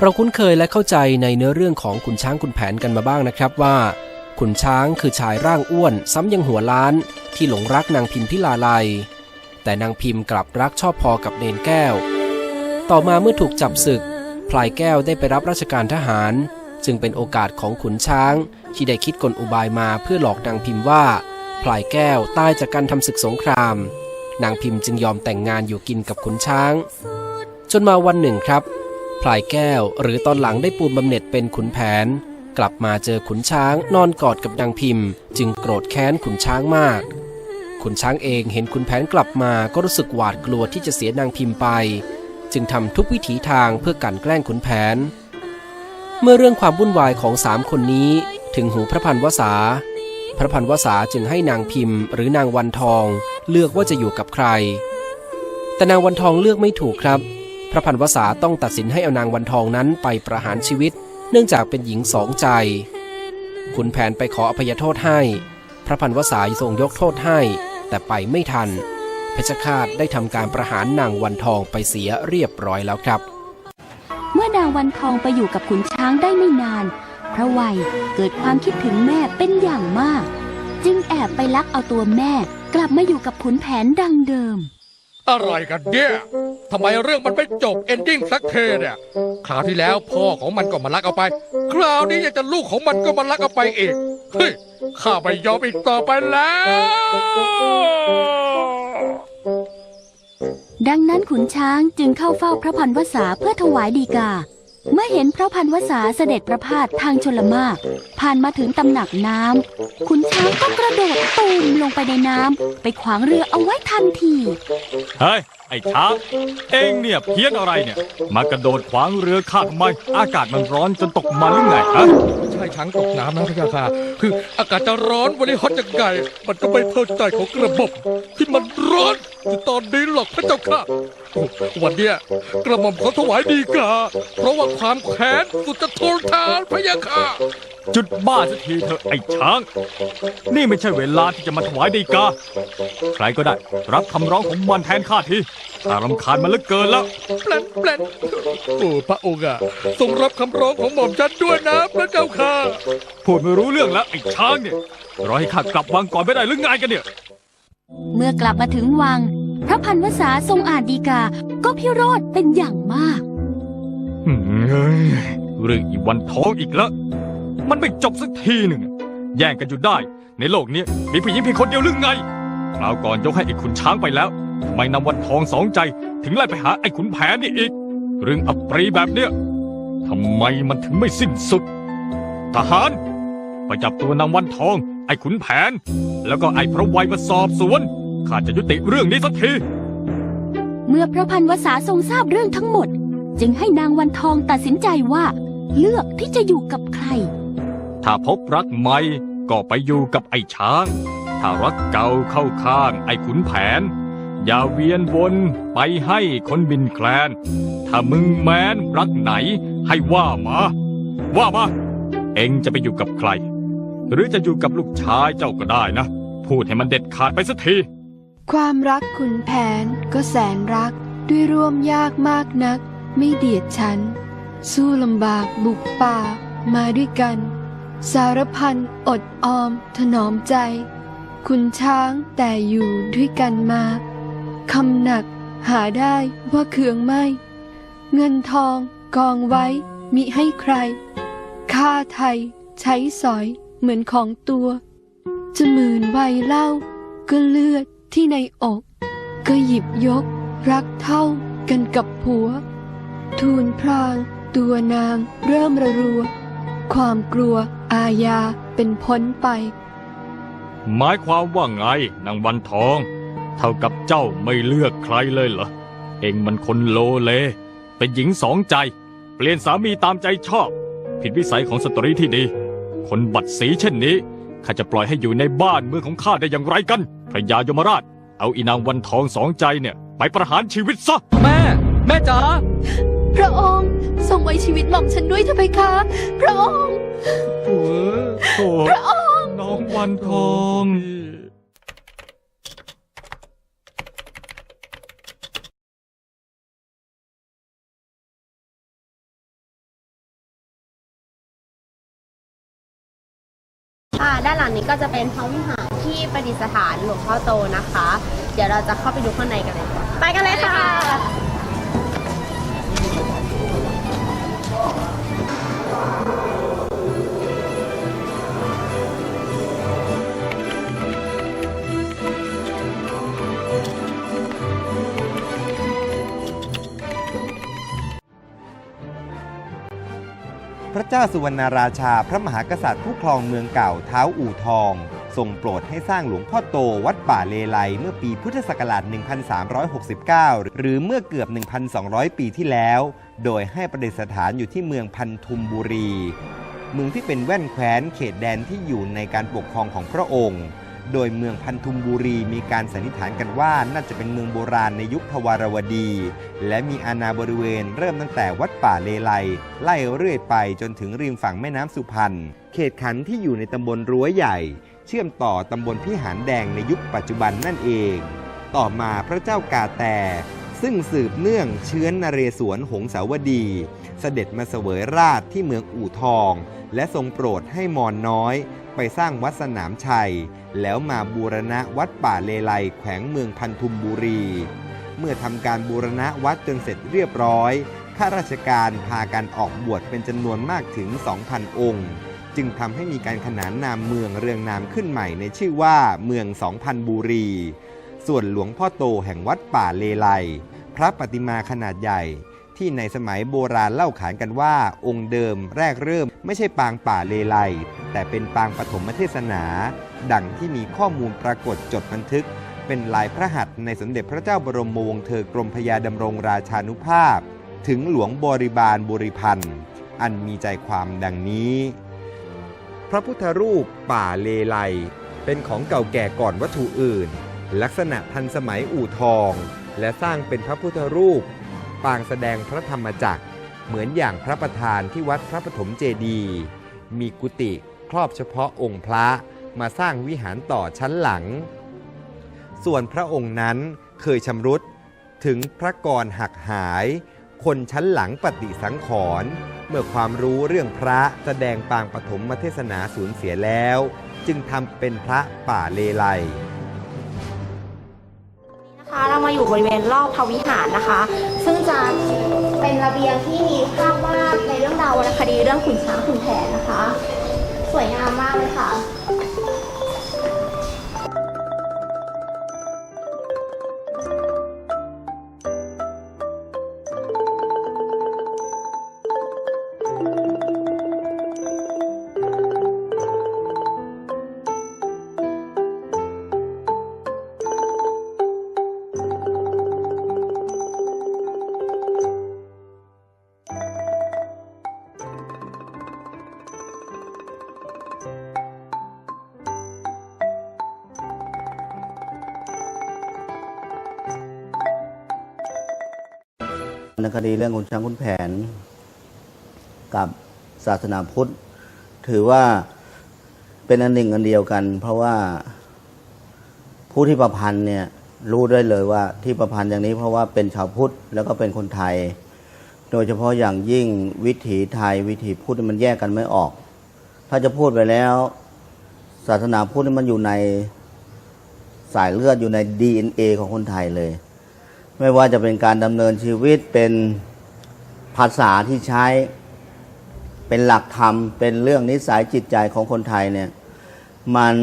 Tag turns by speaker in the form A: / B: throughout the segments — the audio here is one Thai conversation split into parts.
A: เราคุ้นเคยและเข้าใจในเนื้อเรื่องของขุนช้างขุนแผนกันมาบ้างนะครับว่าขุนช้างคือชายร่างอ้วน ซ้ำยังหัวล้าน ที่หลงรักนางพิมพิลาไลยแต่นางพิมกลับรักชอบพอกับเนนแก้ว ต่อมาเมื่อถูกจับศึก พลายแก้วได้ไปรับราชการทหาร จึงเป็นโอกาสของขุนช้าง ที่ได้คิดกลอุบายมาเพื่อหลอกนางพิมพ์ว่า พลายแก้วตายจากการทำศึกสงคราม นางพิมพ์จึงยอมแต่งงานอยู่กินกับขุนช้าง จนมาวันหนึ่งครับ พลายแก้ว หรือตอนหลังได้ปูนบำเหน็จเป็นขุนแผน กลับมาเจอขุนช้างนอนกอดกับนางพิมพ์ จึงโกรธแค้นขุนช้างมากขุนช้างเองเห็นขุนแผนกลับมาก็รู้สึกหวาดกลัวที่จะเสียนางพิมพ์ไป จึงทำทุกวิถีทางเพื่อกันแกล้งขุนแผน เมื่อเรื่องความวุ่นวายของสามคนนี้ถึงหูพระพันวษา พระพันวษาจึงให้นางพิมพ์ หรือนางวันทอง เลือกว่าจะอยู่กับใคร แต่นางวันทองเลือกไม่ถูกครับ ระพันวษาต้องตัดสินให้เอานางวันทองนั้นไปประหารชีวิต เนื่องจากเป็นหญิงสองใจขุนแผนไปขออภัยโทษให้ พระพันวษาทรงยกโทษให้ แต่ไปไม่ทัน เพชรฆาตได้ทำการประหารนางวันทองไปเสียเรียบร้อยแล้วครับ
B: เมื่อนางวันทองไปอยู่กับขุนช้างได้ไม่นาน พระวัยเกิดความคิดถึงแม่เป็นอย่างมาก จึงแอบไปลักเอาตัวแม่กลับมาอยู่กับขุนแผนดังเดิม
C: อะไรกันเนี่ยทำไมเรื่องมันไม่จบเอนดิ้งสักเทเนี่ยคราวที่แล้วพ่อของมันก็มาลักเอาไป คราวนี้อยากจะลูกของมันก็มาลักเอาไปอีกเฮ้ยข้าไม่ยอมอีกต่อไปแล้ว
B: ดังนั้นขุนช้างจึงเข้าเฝ้าพระพันวษาเพื่อถวายดีกา เมื่อเห็นพระพันวษาเสด็จประพาสทางชลมาก ผ่านมาถึงตำหนักน้ำขุนช้างก็กระโดดตูมลงไปในน้ำไปขวางเรือเอาไว้ทันที
D: เฮ้ยไอ้ช้างเองเนี่ยเพี้ยนอะไรเนี่ย มากระโดดขวางเรือข้าทำไม อากาศมันร้อนจนตกมันหรือไงฮะ
C: ใช่ช้างตกน้ำนะพระยาค่ะคืออากาศจะร้อนวันนี้ฮอตจะไงมันก็ไม่เข้าใจของกระบบที่มันร้อนอยู่ตอนนี้หรอกพระเจ้าค่ะ วันเนี้ยกระหม่อมขอถวายดีกาเพราะว่าความแค้นสุดจะทนทานพระยาค่ะ
D: จุดบ้าสักทีเถอะไอ้ช้าง นี่ไม่ใช่เวลาที่จะมาถวายดีกา ใครก็ได้ รับคำร้องของมันแทนข้าทีข้ารำคาญมันเหลือเกินแล้ว
C: แปลนแปลนโอ้พระองค์อะทรงรับคำร้องของหม่อมฉันด้วยนะพระเจ้าค่ะ
D: พูดไม่รู้เรื่องแล้วไอ้ช้างเนี่ยรอให้ข้ากลับวังก่อนไม่ได้หรือไงกันเนี่ย
B: เมื่อกลับมาถึงวัง พระพันวษาทรงอ่านดีกา ก็พิโรธเป็นอย่างมาก
D: เฮ้ยเรื่องอีวันท้องอีกแล้ว มันไม่จบสักทีหนึ่งแย่งกันอยู่ได้ ในโลกนี้มีผู้หญิงเพียงคนเดียวหรือไงคราวก่อนยกให้ไอ้ขุนช้างไปแล้ว ไม่นำวันทองสองใจถึงไล่ไปหาไอ้ขุนแผนนี่อีก เรื่องอัปรีแบบเนี้ยทำไมมันถึงไม่สิ้นสุด ทหาร ไปจับตัวนางวันทอง ไอ้ขุนแผน แล้วก็ไอ้พระไวยมาสอบสวนข้าจะยุติเรื่องนี้สักที
B: เมื่อพระพันวษาทรงทราบเรื่องทั้งหมด จึงให้นางวันทองตัดสินใจว่า เลือกที่จะอยู่กับใคร
D: ถ้าพบรักใหม่ก็ไปอยู่กับไอ้ช้าง ถ้ารักเก่าเข้าข้างไอ้ขุนแผน อย่าเวียนวนไปให้คนบินแคลน ถ้ามึงแม้นรักไหนให้ว่ามา ว่ามา เองจะไปอยู่กับใคร หรือจะอยู่กับลูกชายเจ้าก็ได้นะ พูดให้มันเด็ดขาดไปสักที
E: ความรักขุนแผนก็แสนรักด้วยร่วมยากมากนัก ไม่เดียดฉัน สู้ลำบากบุกป่ามาด้วยกัน สารพันอดออมถนอมใจ คุณช้างแต่อยู่ด้วยกันมาคำหนักหาได้ว่าเคืองไม่ เงินทองกองไว้มิให้ใคร ค่าไทยใช้สอยเหมือนของตัว จะหมื่นใบเล้าก็เลือดที่ในอก ก็หยิบยกรักเท่ากันกับผัว ทูลพรางตัวนางเริ่มระรัว ความกลัว อาญาเป็นพ้นไป
D: หมายความว่าไงนางวันทอง เท่ากับเจ้าไม่เลือกใครเลยเหรอ เองมันคนโลเล เป็นหญิงสองใจ เปลี่ยนสามีตามใจชอบ ผิดวิสัยของสตรีที่ดี คนบัดสีเช่นนี้ข้าจะปล่อยให้อยู่ในบ้านเมืองของข้าได้อย่างไรกัน พระยายมราช เอาอีนางวันทองสองใจเนี่ยไปประหารชีวิตซะ
F: แม่ แม่จ๋า
E: พระองค์ทรงไว้ชีวิตหม่อมฉันด้วยเถอะเพคะ พระองค์
D: โอ้โหน้องวันทอง
F: ด้านหลังนี้ก็จะเป็นพระวิหารที่ประดิษฐานหลวงพ่อโตนะคะ เดี๋ยวเราจะเข้าไปดูข้างในกันเลย ไปกันเลยค่ะ
G: พระเจ้าสุวรรณราชาพระมหากษัตริย์ผู้ครองเมืองเก่าเท้าอู่ทอง ทรงโปรดให้สร้างหลวงพ่อโตวัดป่าเลไลเมื่อปีพุทธศักราช 1369 หรือเมื่อเกือบ 1,200 ปีที่แล้ว โดยให้ประดิษฐานอยู่ที่เมืองพันธุมบุรี เมืองที่เป็นแว่นแคว้นเขตแดนที่อยู่ในการปกครองของพระองค์ โดยเมืองพันธุมบุรีมีการสันนิษฐานกันว่าน่าจะเป็นเมืองโบราณในยุคทวารวดี และมีอาณาบริเวณเริ่มตั้งแต่วัดป่าเลไลไล่เรื่อยไปจนถึงริมฝั่งแม่น้ำสุพรรณเขตขันที่อยู่ในตำบลรั้วใหญ่ เชื่อมต่อตำบลพิหารแดงในยุคปัจจุบันนั่นเอง ต่อมาพระเจ้ากาแต่ซึ่งสืบเนื่องเชื้อนนเรศวรหงสาวดี เสด็จมาเสวยราชที่เมืองอู่ทอง และทรงโปรดให้มอนน้อย ไปสร้างวัดสนามชัย แล้วมาบูรณะวัดป่าเลไลแขวงเมืองพันธุมบุรี เมื่อทำการบูรณะวัดจนเสร็จเรียบร้อยข้าราชการพากันออกบวชเป็นจำนวนมากถึง 2,000 องค์ จึงทำให้มีการขนานนามเมืองเรืองนามขึ้นใหม่ในชื่อว่าเมือง 2,000 บุรี ส่วนหลวงพ่อโตแห่งวัดป่าเลไลพระปฏิมาขนาดใหญ่ ที่ในสมัยโบราณเล่าขานกันว่า องค์เดิมแรกเริ่มไม่ใช่ปางป่าเลไลแต่เป็นปางปฐมเทศนา ดังที่มีข้อมูลปรากฏจดบันทึก เป็นลายพระหัตถ์ในสมเด็จพระเจ้าบรมวงศ์เธอกรมพยาดำรงราชานุภาพ ถึงหลวงบริบาลบุริพันธ์อันมีใจความดังนี้ พระพุทธรูปป่าเลไลเป็นของเก่าแก่ก่อนวัตถุอื่น ลักษณะทันสมัยอู่ทอง และสร้างเป็นพระพุทธรูป ปางแสดงพระธรรมจักร เหมือนอย่างพระประธานที่วัดพระปฐมเจดีย์มีกุฏิครอบเฉพาะองค์พระมาสร้างวิหารต่อชั้นหลัง ส่วนพระองค์นั้นเคยชำรุดถึงพระกรหักหาย คนชั้นหลังปฏิสังขรณ์เมื่อความรู้เรื่องพระแสดงปางปฐมเทศนาสูญเสียแล้ว จึงทำเป็นพระป่าเลไล
F: คะเรามาอยู่บริเวณรอบพระวิหารนะคะ ซึ่งจะเป็นระเบียงที่มีภาพวาดในเรื่องราววรรณคดีเรื่องขุนช้างขุนแผนนะคะ สวยงามมากเลยค่ะ
H: คดีเรื่องคุณช้างคุณแผน กับศาสนาพุทธ ถือว่าเป็นอันหนึ่งอันเดียวกัน เพราะว่าผู้ที่ประพันธ์เนี่ยรู้ได้เลยว่าที่ประพันธ์อย่างนี้เพราะว่าเป็นชาวพุทธแล้วก็เป็นคนไทย โดยเฉพาะอย่างยิ่งวิถีไทยวิถีพุทธมันแยกกันไม่ออก ถ้าจะพูดไปแล้ว ศาสนาพุทธนี่มันอยู่ในสายเลือดอยู่ใน DNA ของคนไทยเลย ไม่ว่าจะเป็นการดำเนินชีวิตเป็นภาษาที่ใช้เป็นหลักธรรม เป็นเรื่องนิสัยจิตใจของคนไทยเนี่ยมัน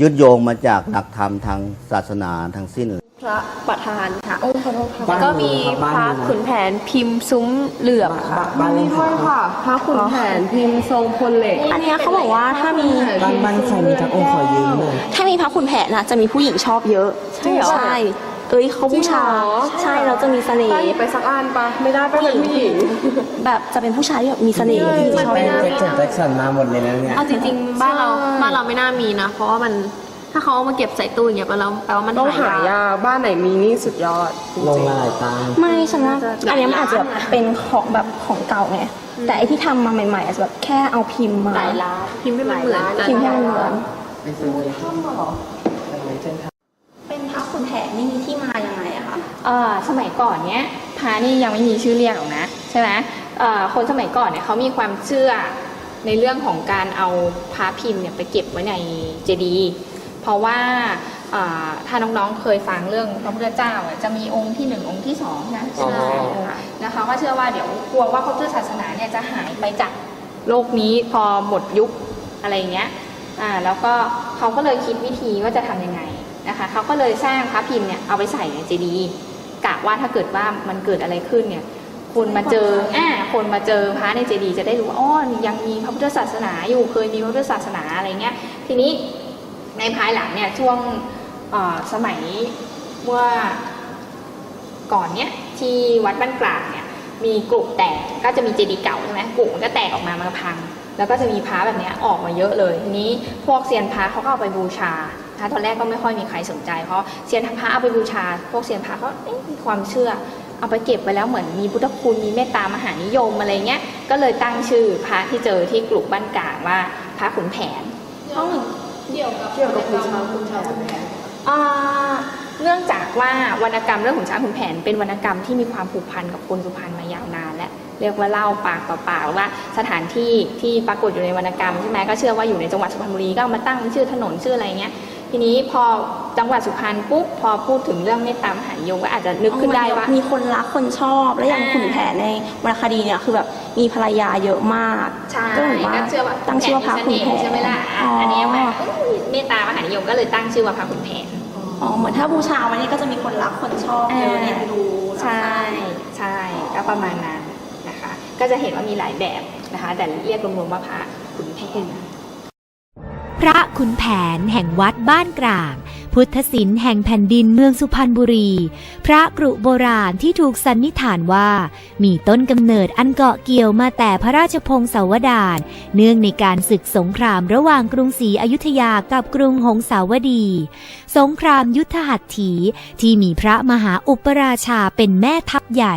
H: ยึดโยงมาจากหลักธรรมทางศาสนาทั้งสิ้น
I: พระประธานค่ะโอ้ขอโทษค่ะก็มีพระขุนแผนพิมพ์ซุ้มเหลือบค่ะ
E: บ้านนี้ด้วยค่ะ พระขุนแผนพิมพ์ทรงพลเหล็ก
I: อันเนี้ยเขาบอกว่าถ้ามี
E: บ้านบ้านใครมีทั้งองค์ขอยืมเลย
I: ถ้ามีพระขุนแผนนะจะมีผู้หญิงชอบเยอะ
E: ใช่เหรอ
I: ใช่ เอ้ยเขาบูชา
E: จริงเหรอ
I: ใช่แล้วจะมีเสน่ห์
E: ไปสักอันปะไม่ได้ไปเป็นผู้หญิง
I: แบบจะเป็นผู้ชายที่แบบมีเสน่ห์ผู้หญิงชอบ
E: ไม่น่า
J: แจ็คสันมาหมดเลยนะเนี่ย
F: เอาจริงๆบ้านเรา
E: ใช่
F: บ้านเราไม่น่ามีนะ เพราะว่ามันถ้าเขาเอามาเก็บใส่ตู้อย่างเงี้ยแปลว่าแปลว่ามัน
E: ต้องหา
F: หายาก
E: ยากบ้านไหนมีนี่สุดยอดจริ
J: ลง
E: ง
J: มาหลายตังค์
I: ไม่ฉันว่าอันเนี้ยมันอาจจะแบบเป็นของแบบของเก่าไงแต่ไอที่ทำมาใหม่ๆอาจจะแบบแค่เอาพิมพ์มา
F: หลายล้านพิมพ์ให้มันเหมือนกัน
I: พิมพ์ให้มันเหมือน
J: ไปซื้อเลยทำไมเส้นทาง
I: เป็นพระขุนแผนนี่มีที่
K: สมัยก่อนเนี้ยพระนี่ยังไม่มีชื่อเรียกหรอกนะใช่ไหมเอ่อคนสมัยก่อนเนี่ยเขามีความเชื่อในเรื่องของการเอาพระพิมพ์เนี่ยไปเก็บไว้ในเจดีย์เพราะว่าอ่าถ้าน้องๆเคยฟังเรื่องพระพุทธเจ้าอะจะมีองค์ที่หนึ่งองค์ที่สองนะ
C: อ๋อ
K: ใช่ค่ะนะคะก็เชื่อว่าเดี๋ยวกลัวว่าพระพุทธศาสนาเนี่ยจะหายไปจากโลกนี้พอหมดยุคอะไรอย่างเงี้ยอ่าแล้วก็เขาก็เลยคิดวิธีว่าจะทำยังไงนะคะเขาก็เลยสร้างพระพิมพ์เนี่ยเอาไปใส่ในเจดีย์ กะว่าถ้าเกิดว่ามันเกิดอะไรขึ้นเนี่ยคนมาเจออ่าคนมาเจอพระในเจดีย์จะได้รู้ว่าอ๋อยังมีพระพุทธศาสนาอยู่เคยมีพระพุทธศาสนาอะไรเงี้ยทีนี้ในภายหลังเนี่ยช่วงสมัยเมื่อก่อนเนี่ยที่วัดบ้านกลางเนี่ยมีกลุ่มแตกก็จะมีเจดีย์เก่าใช่ไหมกลุ่มมันก็แตกออกมามันพัง แล้วก็จะมีพระแบบเนี้ยออกมาเยอะเลยทีนี้พวกเซียนพระเขาก็เอาไปบูชา นะคะตอนแรกก็ไม่ค่อยมีใครสนใจ เพราะเซียนพระเอาไปบูชา พวกเซียนพระเขาเอ๊ะมีความเชื่อ เอาไปเก็บไว้แล้วเหมือนมีพุทธคุณมีเมตตามหานิยมอะไรเงี้ย ก็เลยตั้งชื่อพระที่เจอที่กลุ่มบ้านกลางว่าพระขุนแผนห้อง
J: เกี่ยวกับเกี่ยวกับคุณชาวคุณชาวคุณแผน
K: อ่าเนื่องจากว่าวรรณกรรมเรื่องขุนช้างขุนแผน เป็นวรรณกรรมที่มีความผูกพันกับคนสุพรรณมายาวนานและเรียกว่าเล่าปากต่อปากว่าสถานที่ที่ปรากฏอยู่ในวรรณกรรมใช่ไหมก็เชื่อว่าอยู่ในจังหวัดสุพรรณบุรีก็เอามาตั้งเป็นชื่อถนนชื่ออะไรเงี้ย ทีนี้พอจังหวัดสุพรรณปุ๊บพอพูดถึงเรื่องเมตตามหานิยมก็อาจจะนึกขึ้นได้ว่า
I: มีคนรักคนชอบแล้วอย่าง
K: อ่า
I: ขุนแผนในวรรณคดีเนี่ยคือแบบมีภรรยาเยอะมาก
K: ใช่
I: ก็เหมือนว่า
K: ก็เชื่อว่า
I: ตั้งชื่อว่าพระขุนแผน
K: ใช่ไหมล่ะอะอันนี้ว่าเอ้ยเมตตามหานิยมก็เลยตั้งชื่อว่าพระขุนแผน
I: อ๋อเหมือนถ้าบูชาไว้เนี่ยก็จะมีคนรักคนชอบเยอะเอ็นดู
K: ใช่ใช่ก็ประมาณนั้นนะคะ ก็จะเห็นว่ามีหลายแบบนะคะ แต่เรียกรวมๆว่าพระขุนแผน
L: พระขุนแผนแห่งวัดบ้านกลาง พุทธศิลป์แห่งแผ่นดินเมืองสุพรรณบุรี พระกรุโบราณที่ถูกสันนิษฐานว่า มีต้นกำเนิดอันเกาะเกี่ยวมาแต่พระราชพงศาวดารเนื่องในการศึกสงครามระหว่างกรุงศรีอยุธยากับกรุงหงสาวดี สงครามยุทธหัตถีที่มีพระมหาอุปราชาเป็นแม่ทัพใหญ่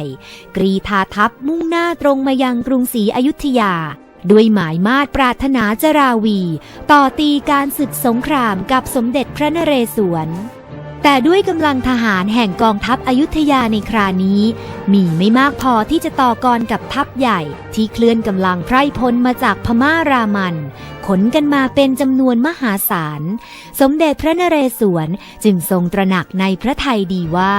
L: กรีธาทัพมุ่งหน้าตรงมายังกรุงศรีอยุธยา ด้วยหมายมาตรปรารถนาจราวี ต่อตีการศึกสงครามกับสมเด็จพระนเรศวร แต่ด้วยกำลังทหารแห่งกองทัพอยุธยาในครานี้ มีไม่มากพอที่จะต่อกรกับทัพใหญ่ ที่เคลื่อนกำลังไพร่พลมาจากพม่ารามันขนกันมาเป็นจำนวนมหาศาล สมเด็จพระนเรศวรจึงทรงตระหนักในพระทัยดีว่า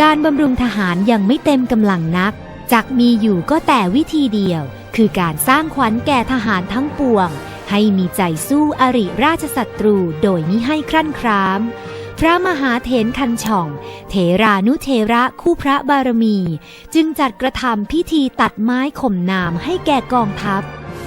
L: การบำรุงทหารยังไม่เต็มกำลังนัก จักมีอยู่ก็แต่วิธีเดียว คือการสร้างขวัญแก่ทหารทั้งปวง ให้มีใจสู้อริราชศัตรูโดยมิให้ครั่นคราม พระมหาเถรคันช่อง เถรานุเทระคู่พระบารมี จึงจัดกระทำพิธีตัดไม้ข่มนามให้แก่กองทัพ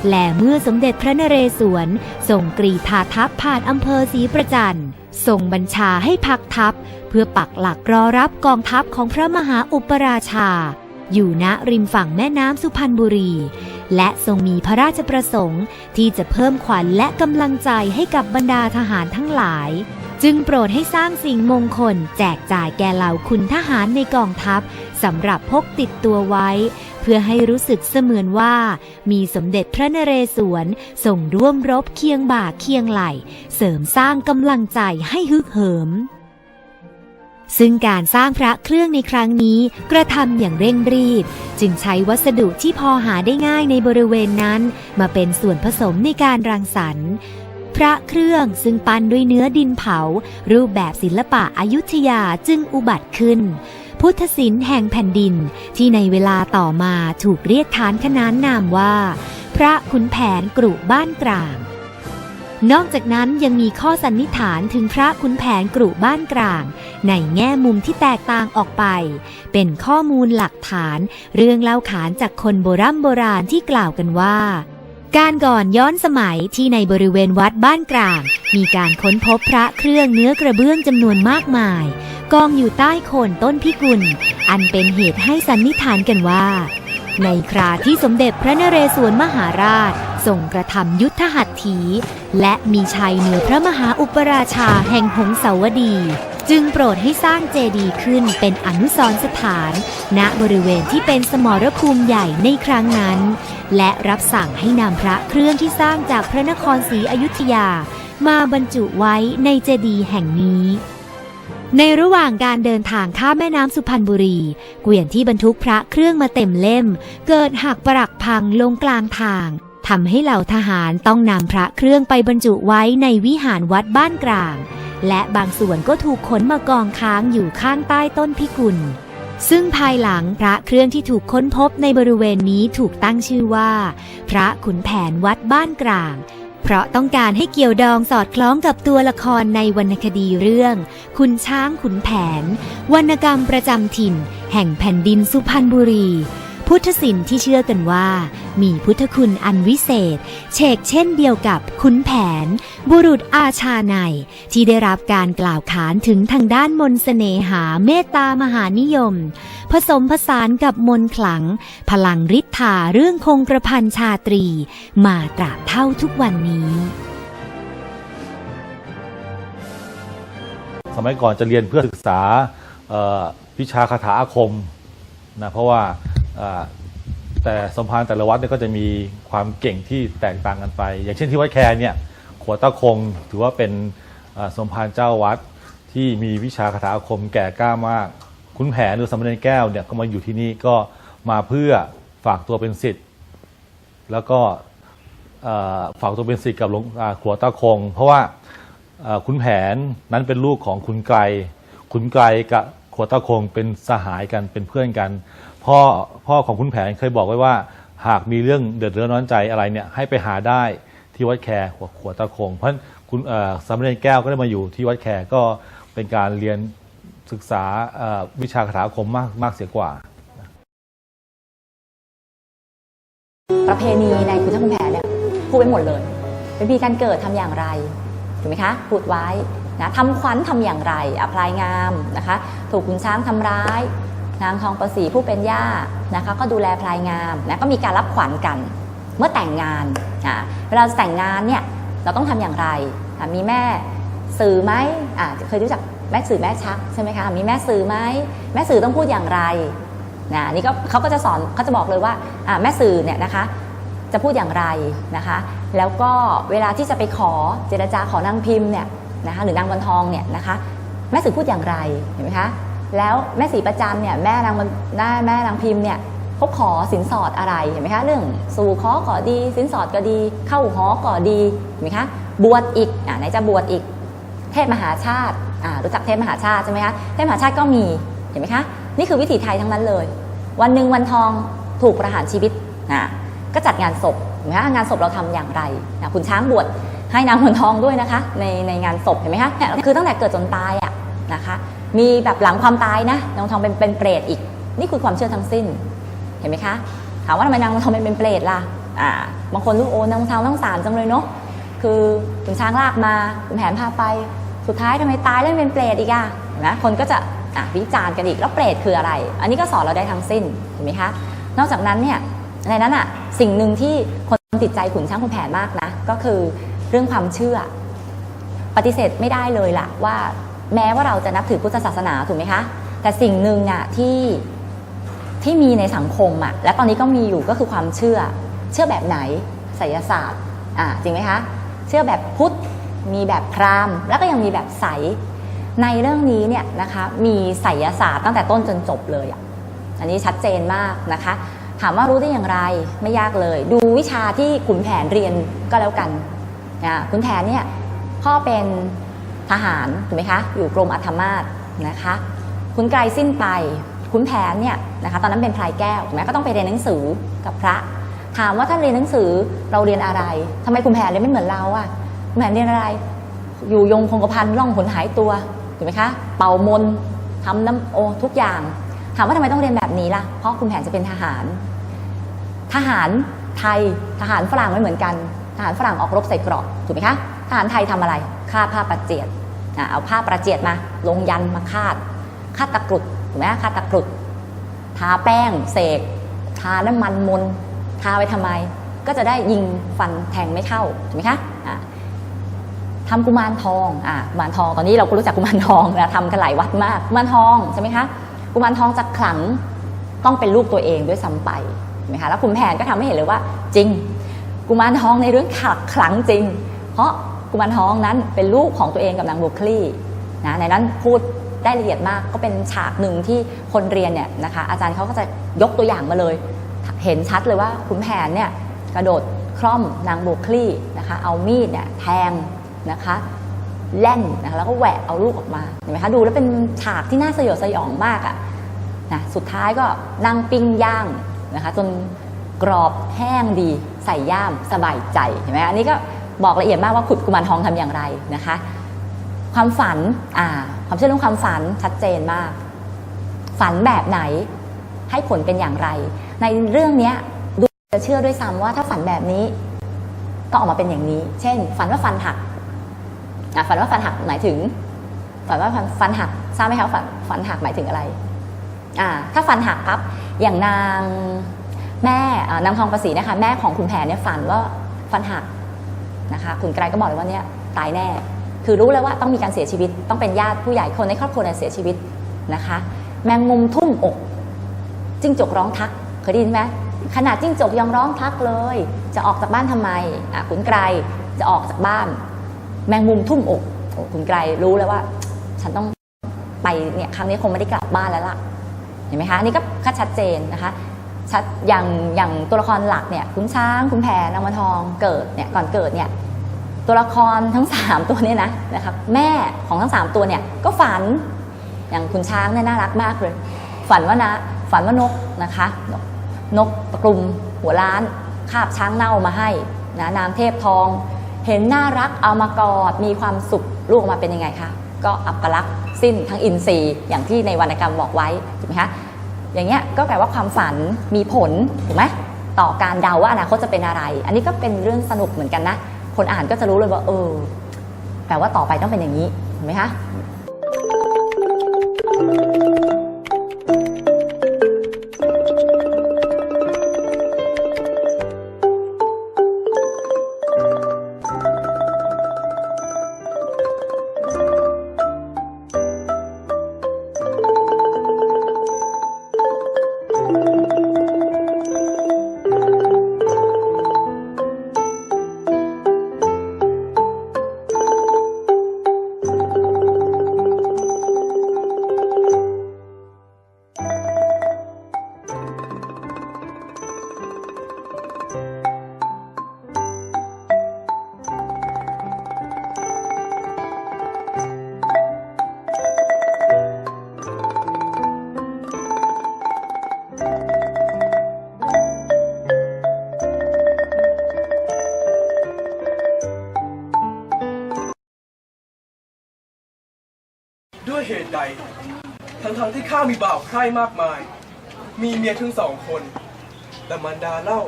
L: และเมื่อสมเด็จพระนเรศวรส่งกรีธาทัพผ่านอำเภอศรีประจันส่งบัญชาให้พักทัพ เพื่อปักหลักรอรับกองทัพของพระมหาอุปราชา อยู่ณริมฝั่งแม่น้ำสุพรรณบุรี และทรงมีพระราชประสงค์ที่จะเพิ่มขวัญและกำลังใจให้กับบรรดาทหารทั้งหลาย จึงโปรดให้สร้างสิ่งมงคล แจกจ่ายแก่เหล่าคุณทหารในกองทัพสำหรับพกติดตัวไว้ เพื่อให้รู้สึกเสมือนว่า มีสมเด็จพระนเรศวรส่งร่วมรบเคียงบ่าเคียงไหล เสริมสร้างกำลังใจให้ฮึกเหิม ซึ่งการสร้างพระเครื่องในครั้งนี้กระทำอย่างเร่งรีบ จึงใช้วัสดุที่พอหาได้ง่ายในบริเวณนั้น มาเป็นส่วนผสมในการรังสรรค์พระเครื่องซึ่งปั้นด้วยเนื้อดินเผา รูปแบบศิลปะอายุทยาจึงอุบัติขึ้น พุทธศิลป์แห่งแผ่นดินที่ในเวลาต่อมาถูกเรียกขานขนานนามว่า พระขุนแผนกรุบ้านกลาง นอกจากนั้นยังมีข้อสันนิษฐานถึงพระขุนแผนกรุบ้านกลาง ในแง่มุมที่แตกต่างออกไป เป็นข้อมูลหลักฐาน เรื่องเล่าขานจากคนโบรโบราณที่กล่าวกันว่า การก่อนย้อนสมัยที่ในบริเวณวัดบ้านกลาง มีการค้นพบพระเครื่องเนื้อกระเบื้องจำนวนมากมาย กองอยู่ใต้โคนต้นพิกุล อันเป็นเหตุให้สันนิษฐานกันว่า ในคราที่สมเด็จพระนเรศวรมหาราชทรงกระทำยุทธหัตถี และมีชัยเหนือพระมหาอุปราชาแห่งหงสาวดี จึงโปรดให้สร้างเจดีย์ขึ้นเป็นอนุสรสถาน ณบริเวณที่เป็นสมรภูมิใหญ่ในครั้งนั้น และรับสั่งให้นำพระเครื่องที่สร้างจากพระนครศรีอยุธยา มาบรรจุไว้ในเจดีย์แห่งนี้ ในระหว่างการเดินทางข้ามแม่น้ำสุพรรณบุรี เกวียนที่บรรทุกพระเครื่องมาเต็มเล่ม เกิดหักปรักพังลงกลางทางทำให้เหล่าทหารต้องนำพระเครื่องไปบรรจุไว้ในวิหารวัดบ้านกลาง และบางส่วนก็ถูกขนมากองค้างอยู่ข้างใต้ต้นพิกุล ซึ่งภายหลังพระเครื่องที่ถูกค้นพบในบริเวณนี้ถูกตั้งชื่อว่า พระขุนแผนวัดบ้านกลาง เพราะต้องการให้เกี่ยวดองสอดคล้องกับตัวละครในวรรณคดีเรื่องขุนช้างขุนแผน วรรณกรรมประจำถิ่น แห่งแผ่นดินสุพรรณบุรี พุทธศิลป์ที่เชื่อกันว่า มีพุทธคุณอันวิเศษ เชกเช่นเดียวกับขุนแผน บุรุษอาชาในที่ได้รับการกล่าวขานถึงทางด้านมนต์เสน่หาเมตตามหานิยม ผสมผสานกับมนขลัง พลังฤทธาเรื่องคงกระพันชาตรี มาตราบเท่าทุกวันนี้
M: สมัยก่อนจะเรียนเพื่อศึกษาวิชาคาถาอาคมนะเพราะว่า แต่สมภารแต่ละวัดเนี่ยก็จะมีความเก่งที่แตกต่างกันไป อย่างเช่นที่วัดแคร์เนี่ยขวตะคงถือว่าเป็นสมภารเจ้าวัดที่มีวิชาคาถาอาคมแก่กล้ามากคุณแผนหรือสมณเณรแก้วเนี่ยก็มาอยู่ที่นี่ก็มาเพื่อฝากตัวเป็นศิษย์แล้วก็ฝากตัวเป็นศิษย์กับหลวงขวตะคง เพราะว่าเอ่อขุนแผนนั้นเป็นลูกของขุนไกรขุนไกรกับขวตะคงเป็นสหายกันเป็นเพื่อนกัน พ่อพ่อของขุนแผนเคยบอกไว้ว่า หากมีเรื่องเดือดร้อนร้อนใจอะไรเนี่ยให้ไปหาได้ที่วัดแคร์ขวตะคง เพราะคุณสามเณรแก้วก็ได้มาอยู่ที่วัดแคร์ก็เป็นการเรียนศึกษาวิชาคาถาคมมากมากเสียกว่า
N: ประเพณีในคุณช่างคุณแผนเนี่ยพูดไว้หมดเลย เป็นพิธีการเกิดทำอย่างไรถูกไหมคะพูดไว้นะทำขวัญทำอย่างไรอภรายงามนะคะ ถูกคุณช้างทำร้าย นางทองประสีผู้เป็นย่านะคะ ก็ดูแลพลายงามนะก็มีการรับขวัญกันเมื่อแต่งงานอะเวลาแต่งงานเนี่ยเราต้องทำอย่างไรอะมีแม่สื่อไหมอะเคยรู้จักแม่สื่อแม่ชักใช่ไหมคะ มีแม่สื่อไหมแม่สื่อต้องพูดอย่างไรนะนี่ก็เขาก็จะสอนเขาจะบอกเลยว่าอะแม่สื่อเนี่ยนะคะจะพูดอย่างไรนะคะ แล้วก็เวลาที่จะไปขอเจรจาขอนางพิมพ์เนี่ยนะคะหรือนางวันทองเนี่ยนะคะแม่สื่อพูดอย่างไรเห็นไหมคะ แล้วแม่สีประจันเนี่ยแม่นางวันแม่แม่นางพิมพ์เนี่ยเขาขอสินสอดอะไรเห็นไหมคะเรื่องสู่ขอก่อดี สินสอดก็ดี เข้าหอก่อดีเห็นไหมคะบวชอีกอ่าไหนจะบวชอีก เทพมหาชาติอ่ารู้จักเทพมหาชาติใช่ไหมคะเทพมหาชาติก็มีเห็นไหมคะนี่คือวิถีไทยทั้งนั้นเลย วันหนึ่งวันทองถูกประหารชีวิตอ่าก็จัดงานศพเห็นไหมคะงานศพเราทำอย่างไรนะคุณช้างบวชให้นางขุนทองด้วยนะคะ ในในงานศพเห็นไหมคะเนี่ยคือตั้งแต่เกิดจนตายอะนะคะ มีแบบหลังความตายนะนางทองเป็นเป็นเปรตอีก นี่คือความเชื่อทั้งสิ้น เห็นไหมคะ ถามว่าทำไมนางทองเป็นเป็นเปรตล่ะอ่าบางคนรู้โอ้นางทองต้องสารจังเลยเนาะคือขุนช้างลากมาขุนแผนพาไป สุดท้ายทำไมตายแล้วเป็นเปรตอีกอะนไหมคนก็จะวิจารณ์กันอีกแล้วเปรตคืออะไร อันนี้ก็สอนเราได้ทั้งสิ้นเห็นไหมคะนอกจากนั้นเนี่ยในนั้นอะสิ่งหนึ่งที่คนติดใจขุนช้างขุนแผนมากนะก็คือเรื่องความเชื่อ ปฏิเสธไม่ได้เลยล่ะว่า แม้ว่าเราจะนับถือพุทธศาสนาถูกไหมคะ แต่สิ่งหนึ่งอะที่ที่มีในสังคมอะและตอนนี้ก็มีอยู่ก็คือความเชื่อ เชื่อแบบไหนไสยศาสตร์อ่าจริงไหมคะ เชื่อแบบพุทธมีแบบพราหมณ์ แล้วก็ยังมีแบบใสในเรื่องนี้เนี่ยนะคะมีไสยศาสตร์ตั้งแต่ต้นจนจบเลยอะอันนี้ชัดเจนมากนะคะ ถามว่ารู้ได้อย่างไรไม่ยากเลย ดูวิชาที่ขุนแผนเรียนก็แล้วกันนะขุนแผนเนี่ยพ่อเป็น ทหารถูกไหมคะอยู่กรมอัธมาศนะคะขุนไกรสิ้นไปขุนแผนเนี่ยนะคะตอนนั้นเป็นพลายแก้วถูกไหมก็ต้องไปเรียนหนังสือกับพระ ถามว่าท่านเรียนหนังสือเราเรียนอะไรทำไมขุนแผนเรียนไม่เหมือนเราอะขุนแผนเรียนอะไร อยู่ยงคงกระพันล่องหนหายตัวถูกไหมคะเป่ามนทำน้ำโอทุกอย่าง ถามว่าทำไมต้องเรียนแบบนี้ล่ะ เพราะคุณแผนจะเป็นทหาร ทหารไทยทหารฝรั่งไม่เหมือนกัน ทหารฝรั่งออกรบใส่เกราะถูกไหมคะ ทหารไทยทำอะไรฆ่าผ้าประเจียดเอาผ้าประเจียดมา ลงยันมาคาดคาดตะกรุดถูกไหมคาดตะกรุดทาแป้งเสกทาน้ำมันมนทาไว้ทำไม ก็จะได้ยิงฟันแทงไม่เข้าถูกไหมคะะทำกุมารทองอะกุมารทองตอนนี้เราก็รู้จักกุมารทองนะทำกันหลายวัดมากกุมารทองใช่ไหมคะกุมารทองจะขลังต้องเป็นลูกตัวเองด้วยซ้ำไปเห็นไหมคะแล้วคุณแผนก็ทำให้เห็นเลยว่าจริง กุมารทองในเรื่องขลักขลังจริง เพราะ กุมารทองนั้นเป็นลูกของตัวเองกับนางบุคลี่นะในนั้นพูดได้ละเอียดมากก็เป็นฉากหนึ่งที่คนเรียนเนี่ยนะคะอาจารย์เขาก็จะยกตัวอย่างมาเลย เห็นชัดเลยว่าขุนแผนเนี่ยกระโดดคร่อมนางโบคลี่นะคะเอามีดเนี่ยแทงนะคะแล่นนะคะแล้วก็แหวะเอาลูกออกมาเห็นไหมคะดูแล้วเป็นฉากที่น่าสยดสยองมากอะนะสุดท้ายก็นั่งปิ้งย่างนะคะจนกรอบแห้งดีใส่ย่ามสบายใจเห็นไหมอันนี้ก็ บอกละเอียดมากว่าขุดกุมารทองทำอย่างไรนะคะ ความฝันอ่าความเชื่อเรื่องความฝันชัดเจนมาก ฝันแบบไหนให้ผลเป็นอย่างไร ในเรื่องเนี้ดูจะเชื่อด้วยซ้ำว่าถ้าฝันแบบนี้ ก็ออกมาเป็นอย่างนี้ เช่น ฝันว่าฟันหักอะฝันว่าฟันหักหมายถึง ฝันว่าฟันฟันหักทราบไหมคะฝันฝันหักหมายถึงอะไรอ่าถ้าฟันหักปั๊บอย่างนางแม่นางทองประสีนะคะ แม่ของคุณแผนเนี่ยฝันว่าฟันหัก นะคะคุณไกรก็บอกเลยว่าเนี่ยตายแน่ คือรู้แล้วว่าต้องมีการเสียชีวิต ต้องเป็นญาติผู้ใหญ่คนในครอบครัวเนี่ยเสียชีวิตนะคะ แมงมุมทุ่มอกจิ้งจกร้องทักเคยได้ยินไหมขนาดจิ้งจกยังร้องทักเลย จะออกจากบ้านทำไมอะคุณไกรจะออกจากบ้าน แมงมุมทุ่มอกโอ้คุณไกรรู้แล้วว่า ฉันต้องไปเนี่ยครั้งนี้คงไม่ได้กลับบ้านแล้วล่ะเห็นไหมคะอันนี่ก็ก็ชัดเจนนะคะ ชัดอย่างอย่างตัวละครหลักเนี่ยคุณช้างคุณแผนนางวันทองเกิดเนี่ยก่อนเกิดเนี่ยตัวละครทั้ง 3 ตัวเนี่ยนะนะครับแม่ของทั้ง 3 ตัวเนี่ยก็ฝันอย่างคุณช้างเนี่ยน่ารักมากเลย ฝันว่านะฝันว่านกนะคะนกนกตะกลุ่มหัวล้านคาบช้างเน่ามาให้นะนามเทพทอง เห็นน่ารักเอามากอดมีความสุขลูกออกมาเป็นยังไงคะก็อัปลักษณ์สิ้นทั้งอินทรีย์อย่างที่ในวรรณกรรมบอกไว้ถูกไหมคะ อย่างเงี้ยก็แปลว่าความฝันมีผลถูกไหมต่อการเดาว่าอนาคตจะเป็นอะไร อันนี้ก็เป็นเรื่องสนุกเหมือนกันนะ คนอ่านก็จะรู้เลยว่าเออแปลว่าต่อไปต้องเป็นอย่างนี้เห็นไหมคะ
O: ใคร่มากมาย มีเมียถึงสองคน แต่มันดาเล่า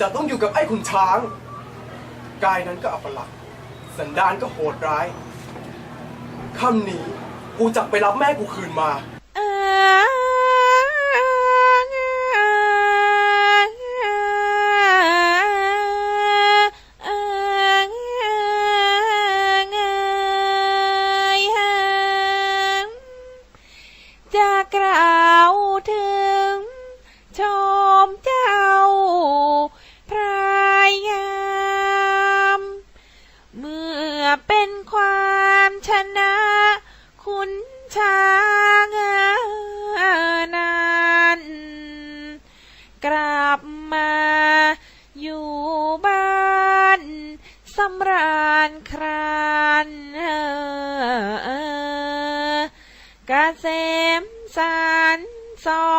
O: จะต้องอยู่กับไอ้ขุนช้าง กายนั้นก็อัปลักษณ์สันดานก็โหดร้ายค่ำนี้กูจักไปรับแม่กูคืนมา
P: เออ กษมสารสอ